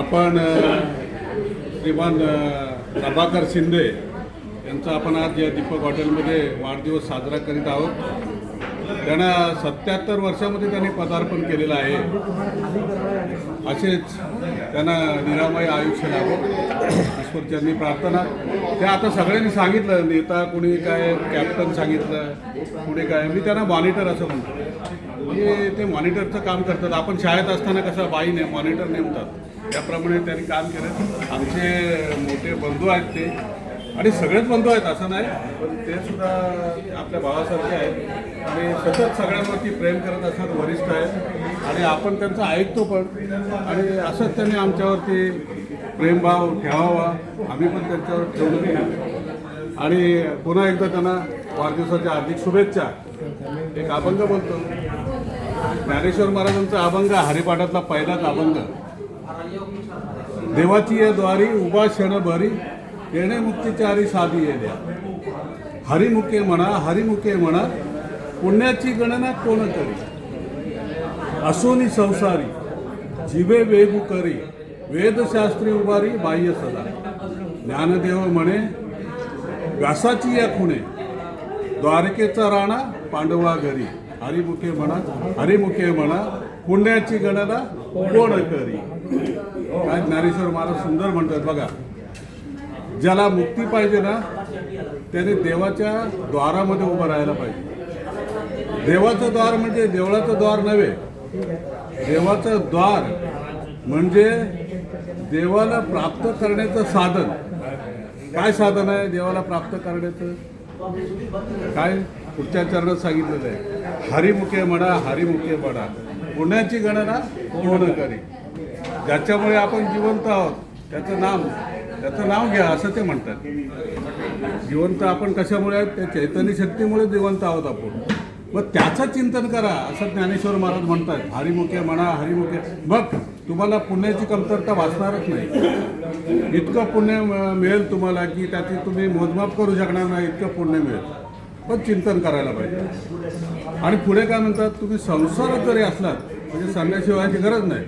आपण श्रीमान प्रभाकर शिंदे यांचा आपण आज या दीपक हॉटेलमध्ये वाढदिवस साजरा करीत आहोत. त्यांना सत्याहत्तर वर्षामध्ये त्यांनी पदार्पण केलेलं आहे. असेच त्यांना निरामय आयुष्य लाभो. ईश्वरच्यांनी प्रार्थना. ते आता सगळ्यांनी सांगितलं नेता कुणी काय कॅप्टन सांगितलं कुणी काय. मी त्यांना मॉनिटर असं म्हणतो. म्हणजे ते मॉनिटरचं काम करतात. आपण शाळेत असताना कसं बाई ने मॉनिटर नेमतात. त्याप्रमाणे त्यांनी काम केलं. आमचे मोठे बंधू आहेत ते. आणि सगळेच बंधू आहेत असं नाही पण ते सुद्धा आपल्या भावासारखे आहेत. आणि सतत सगळ्यांवरती प्रेम करत असतात वरिष्ठ आहेत. आणि आपण त्यांचं ऐकतो पण. आणि असंच त्यांनी आमच्यावरती प्रेमभाव ठेवावा. आम्ही पण त्यांच्यावर ठेवलं आणि पुन्हा एकदा त्यांना वाढदिवसाच्या हार्दिक शुभेच्छा. एक अभंग बोलतो ज्ञानेश्वर महाराजांचा अभंग हरिपाठातला पहिलाच अभंग. देवाची या द्वारी उभा क्षण भरी येणे मुक्तीचारी साधी येल्या हरिमुखे म्हणा हरिमुखे म्हणा पुण्याची गणना कोण करी? असोनी संसारी जीवे वेगू करी वेदशास्त्री उभारी बाह्य सदा. ज्ञानदेव म्हणे व्यासाची या खुणे द्वारकेचा राणा पांडवा घरी. हरिमुखे म्हणा हरिमुखे म्हणा पुण्याची गणना कोण करी? काय ज्ञानेश्वर महाराज सुंदर म्हणतात बघा. ज्याला मुक्ती पाहिजे ना त्याने देवाच्या द्वारामध्ये उभं राहायला पाहिजे. देवाचं द्वार म्हणजे देवळाचं द्वार नव्हे. देवाचं द्वार म्हणजे देवाला प्राप्त करण्याचं साधन. काय साधन आहे देवाला प्राप्त करण्याचं? काय? पुढच्या चरणात सांगितलेलं आहे. हरिमुखे म्हणा हरिमुखे म्हणा पुण्याची गणना पूर्ण करी ज्याच्यामुळे आपण जिवंत आहोत त्याचं नाम त्याचं नाव घ्या असं ते म्हणतात. जिवंत आपण कशामुळे त्या चैतन्य शक्तीमुळे जिवंत आहोत आपण. मग त्याचं चिंतन करा असं ज्ञानेश्वर महाराज म्हणतात. हरिमुखे म्हणा हरिमुखे. मग तुम्हाला पुण्याची कमतरता वाचणारच नाही. इतकं पुण्य मिळेल तुम्हाला की त्याची तुम्ही मोजमाप करू शकणार नाही इतकं पुण्य मिळेल. पण चिंतन करायला पाहिजे. आणि पुढे काय म्हणतात तुम्ही संसारात जरी असलात म्हणजे संन्यासी व्हायची गरज नाही.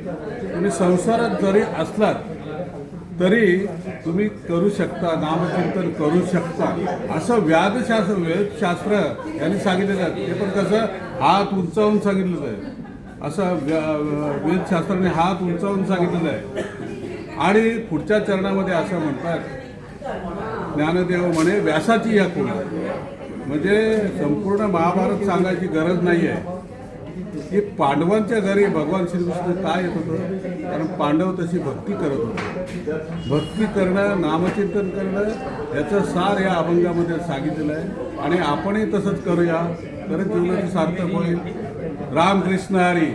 तुम्ही संसारात जरी असलात तरी तुम्ही करू शकता नामचिंतन करू शकता. असं व्याधशास्त्र वेदशास्त्र यांनी सांगितलेलं आहे. ते पण कसं हात उंचावून सांगितलेलं आहे. असं व्या- वेदशास्त्राने हात उंचावून सांगितलेलं आहे. आणि पुढच्या चरणामध्ये असं म्हणतात ज्ञानदेव म्हणे व्यासाची या कुणा म्हणजे संपूर्ण महाभारत सांगायची गरज नाही आहे की पांडवांच्या घरी भगवान श्रीकृष्ण काय येत होतं? कारण पांडव तशी भक्ती करत होते. भक्ती करणं नामचिंतन करणं याचं सार या अभंगामध्ये सांगितलेलं आहे. आणि आपणही तसंच करूया. तरी जीवनाची सार्थक होईल. रामकृष्ण हरी.